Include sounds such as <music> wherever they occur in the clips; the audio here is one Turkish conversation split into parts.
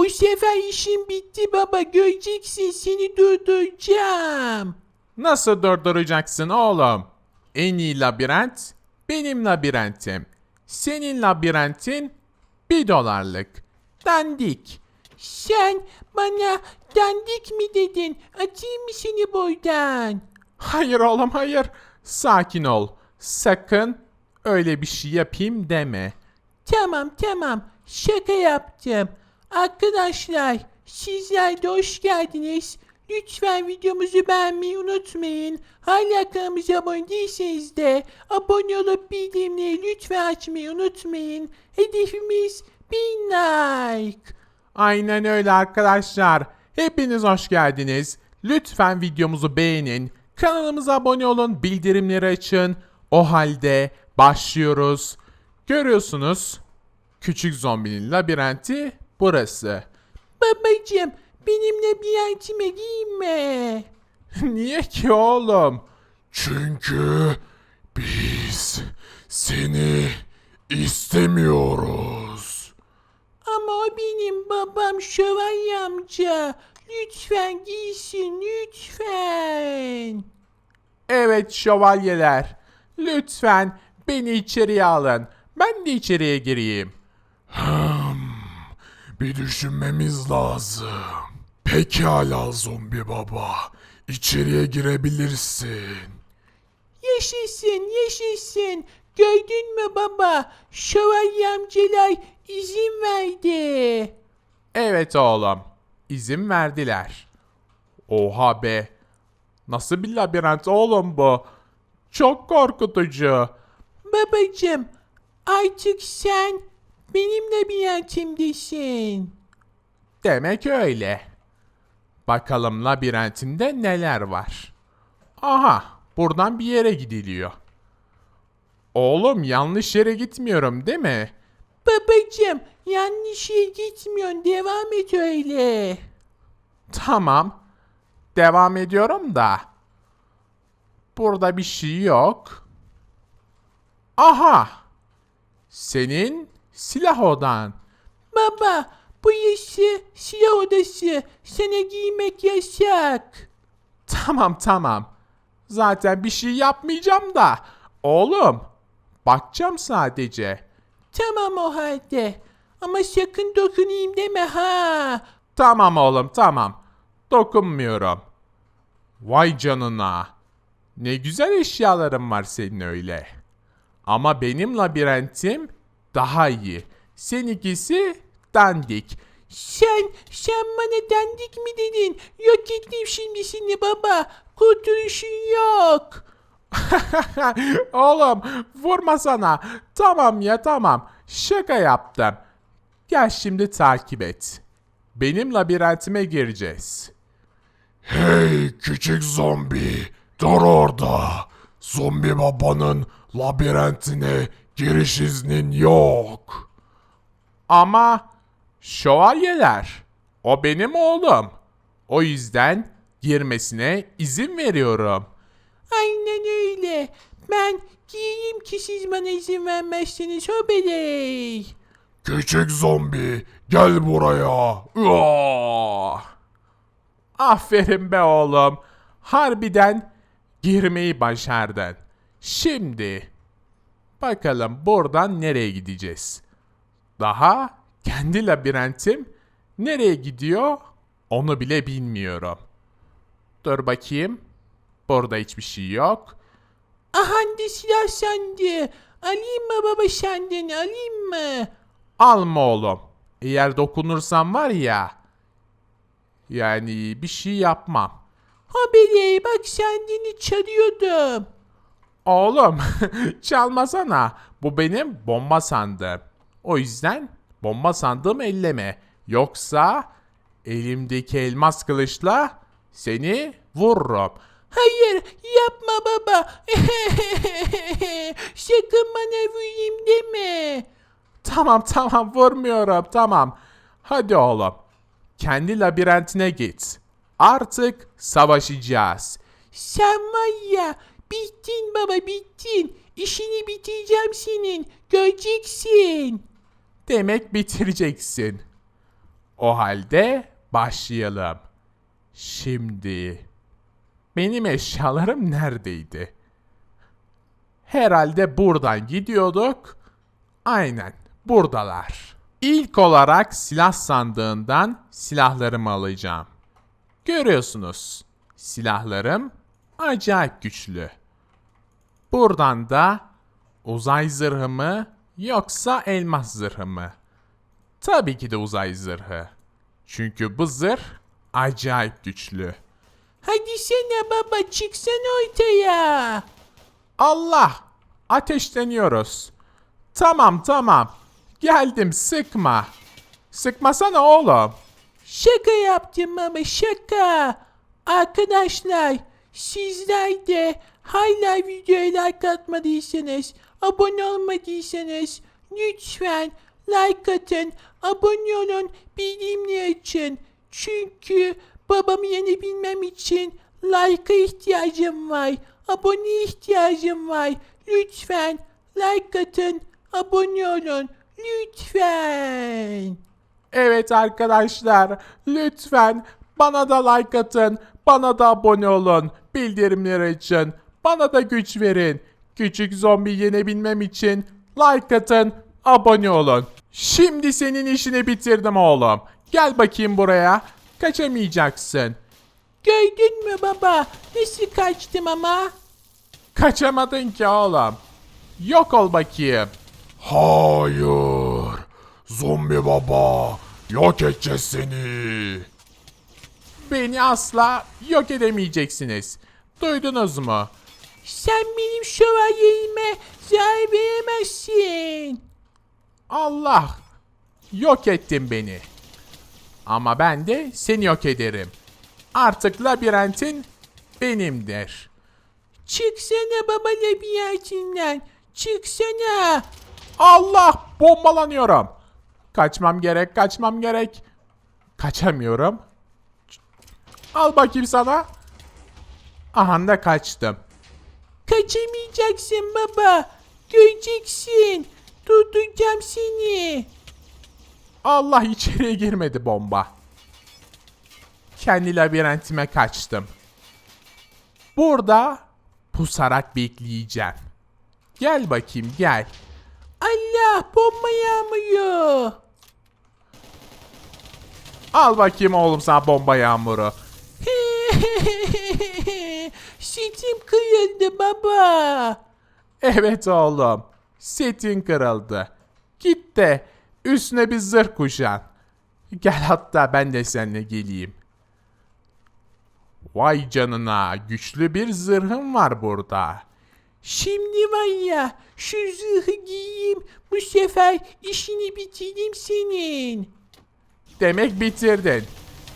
Bu sefer işim bitti baba. Göreceksin seni durduracağım. Nasıl durduracaksın oğlum? En iyi labirent benim labirentim. Senin labirentin bir dolarlık. Dandik. Sen bana dandik mi dedin? Atayım mı seni buradan? Hayır oğlum hayır. Sakin ol. Sakın öyle bir şey yapayım deme. Tamam tamam şaka yaptım. Arkadaşlar sizler de hoş geldiniz. Lütfen videomuzu beğenmeyi unutmayın. Hala kanalımıza abone değilseniz de abone olup bildirimleri lütfen açmayı unutmayın. Hedefimiz 1000 like. Aynen öyle arkadaşlar. Hepiniz hoş geldiniz. Lütfen videomuzu beğenin. Kanalımıza abone olun. Bildirimleri açın. O halde başlıyoruz. Görüyorsunuz. Küçük zombinin labirenti burası. Babacım benimle bir yantime giyme. <laughs> Niye ki oğlum? Çünkü biz seni istemiyoruz. Ama o benim babam şövalye amca. Lütfen giysin lütfen. Evet şövalyeler. Lütfen beni içeriye alın. Ben de içeriye gireyim. Bir düşünmemiz lazım. Pekala zombi baba. İçeriye girebilirsin. Yaşasın yaşasın. Gördün mü baba? Şövalye amcalar izin verdi. Evet oğlum. İzin verdiler. Oha be. Nasıl bir labirent oğlum bu? Çok korkutucu. Babacım artık sen benimle bir yantimdesin. Demek öyle. Bakalım labirentinde neler var. Aha, buradan bir yere gidiliyor. Oğlum yanlış yere gitmiyorum değil mi? Babacım yanlış yere gitmiyorsun devam et öyle. Tamam. Devam ediyorum da. Burada bir şey yok. Aha! Senin silah odan. Baba bu yaşı silah odası sana giymek yasak. Tamam tamam. Zaten bir şey yapmayacağım da. Oğlum, bakacağım sadece. Tamam o halde. Ama sakın dokunayım deme ha. Tamam oğlum tamam. Dokunmuyorum. Vay canına. Ne güzel eşyalarım var senin öyle. Ama benim labirentim daha iyi. Seninkisi dandik. Sen, sen bana dandik mi dedin? Yok ettim şimdi seni baba. Kurtuluşun yok. <laughs> Oğlum vurma sana. Tamam ya tamam. Şaka yaptım. Gel şimdi takip et. Benim labirentime gireceğiz. Hey küçük zombi. Dur orada. Zombi babanın labirentine giriş iznin yok. Ama şövalyeler. O benim oğlum. O yüzden girmesine izin veriyorum. Aynen öyle. Ben giyeyim ki siz bana izin vermezseniz hobeley. Küçük zombi gel buraya. Oh! Aferin be oğlum. Harbiden girmeyi başardın. Şimdi bakalım buradan nereye gideceğiz? Daha kendi labirentim nereye gidiyor onu bile bilmiyorum. Dur bakayım. Burada hiçbir şey yok. Aha de silah sende. Alayım mı baba senden alayım mı? Alma oğlum. Eğer dokunursam var ya. Yani bir şey yapmam. Hobeley bak sendeni çalıyordum. Oğlum <laughs> çalmasana. Bu benim bomba sandığım. O yüzden bomba sandığımı elleme. Yoksa elimdeki elmas kılıçla seni vururum. Hayır yapma baba. <laughs> Sakın bana vurayım deme. Tamam tamam vurmuyorum tamam. Hadi oğlum. Kendi labirentine git. Artık savaşacağız. Sen var bittin baba bittin. İşini bitireceğim senin. Göreceksin. Demek bitireceksin. O halde başlayalım. Şimdi benim eşyalarım neredeydi? Herhalde buradan gidiyorduk. Aynen buradalar. İlk olarak silah sandığından silahlarımı alacağım. Görüyorsunuz silahlarım acayip güçlü. Buradan da uzay zırhı mı yoksa elmas zırhı mı? Tabii ki de uzay zırhı. Çünkü bu zırh acayip güçlü. Hadi sene baba çıksana ortaya. Allah! Ateşleniyoruz. Tamam tamam. Geldim sıkma. Sıkmasana oğlum. Şaka yaptım ama şaka. Arkadaşlar sizler de hala videoya like atmadıysanız, abone olmadıysanız lütfen like atın, abone olun, bildirimleri açın. Çünkü babamı yenebilmem için like'a ihtiyacım var, abone ihtiyacım var. Lütfen like atın, abone olun. Lütfen. Evet arkadaşlar lütfen bana da like atın, bana da abone olun, bildirimleri açın, bana da güç verin. Küçük zombi yenebilmem için like atın, abone olun. Şimdi senin işini bitirdim oğlum. Gel bakayım buraya. Kaçamayacaksın. Gördün mü baba? Nasıl kaçtım ama? Kaçamadın ki oğlum. Yok ol bakayım. Hayır. Zombi baba. Yok edeceğiz seni. Beni asla yok edemeyeceksiniz. Duydunuz mu? Sen benim şövalyeme zarar veremezsin. Allah! Yok ettin beni. Ama ben de seni yok ederim. Artık labirentin benimdir. Çıksana baba labirentinden. Çıksana. Allah! Bombalanıyorum. Kaçmam gerek, kaçmam gerek. Kaçamıyorum. Al bakayım sana. Aha da kaçtım. Kaçamayacaksın baba. Göreceksin. Durduracağım seni. Allah içeriye girmedi bomba. Kendi labirentime kaçtım. Burada pusarak bekleyeceğim. Gel bakayım gel. Allah bomba yağmıyor. Al bakayım oğlum sana bomba yağmuru. <laughs> Setim kırıldı baba. Evet oğlum. Setin kırıldı. Git de üstüne bir zırh kuşan. Gel hatta ben de seninle geleyim. Vay canına güçlü bir zırhım var burada. Şimdi var ya şu zırhı giyeyim bu sefer işini bitireyim senin. Demek bitirdin.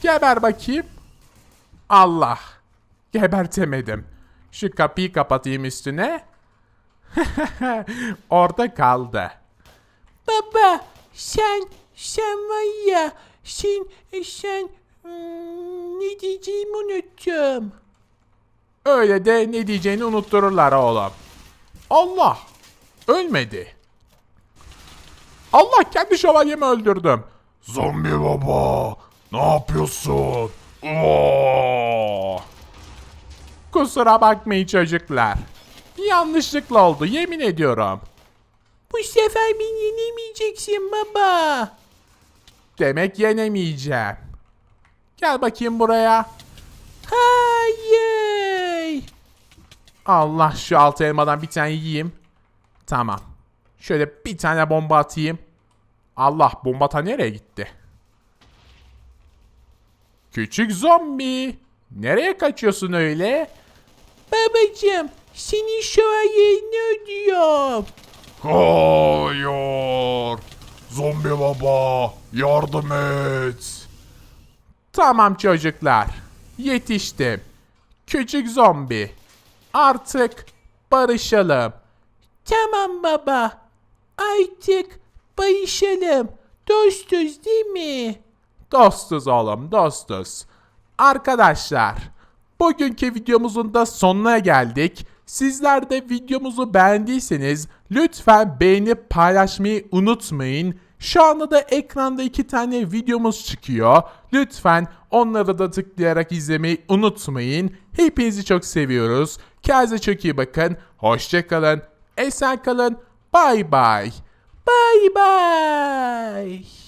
Geber bakayım. Allah. Gebertemedim. Şu kapıyı kapatayım üstüne. <laughs> Orada kaldı. Baba sen sen var ya sen sen hmm, ne diyeceğimi unuttum. Öyle de ne diyeceğini unuttururlar oğlum. Allah. Ölmedi. Allah kendi şövalyemi öldürdüm. Zombi baba. Ne yapıyorsun? Oo! Kusura bakmayın çocuklar. Yanlışlıkla oldu yemin ediyorum. Bu sefer beni yenemeyeceksin baba. Demek yenemeyeceğim. Gel bakayım buraya. Hayır. Allah şu altı elmadan bir tane yiyeyim. Tamam. Şöyle bir tane bomba atayım. Allah bomba ta nereye gitti? Küçük zombi. Nereye kaçıyorsun öyle? Babacım senin şövalyeni ödüyorum. Hayır. Zombi baba. Yardım et. Tamam çocuklar. Yetiştim. Küçük zombi. Artık barışalım. Tamam baba. Artık barışalım. Dostuz değil mi? Dostuz oğlum dostuz. Arkadaşlar bugünkü videomuzun da sonuna geldik. Sizler de videomuzu beğendiyseniz lütfen beğenip paylaşmayı unutmayın. Şu anda da ekranda iki tane videomuz çıkıyor. Lütfen onları da tıklayarak izlemeyi unutmayın. Hepinizi çok seviyoruz. Kendinize çok iyi bakın. Hoşçakalın. Esen kalın. Bay bay. Bay bay.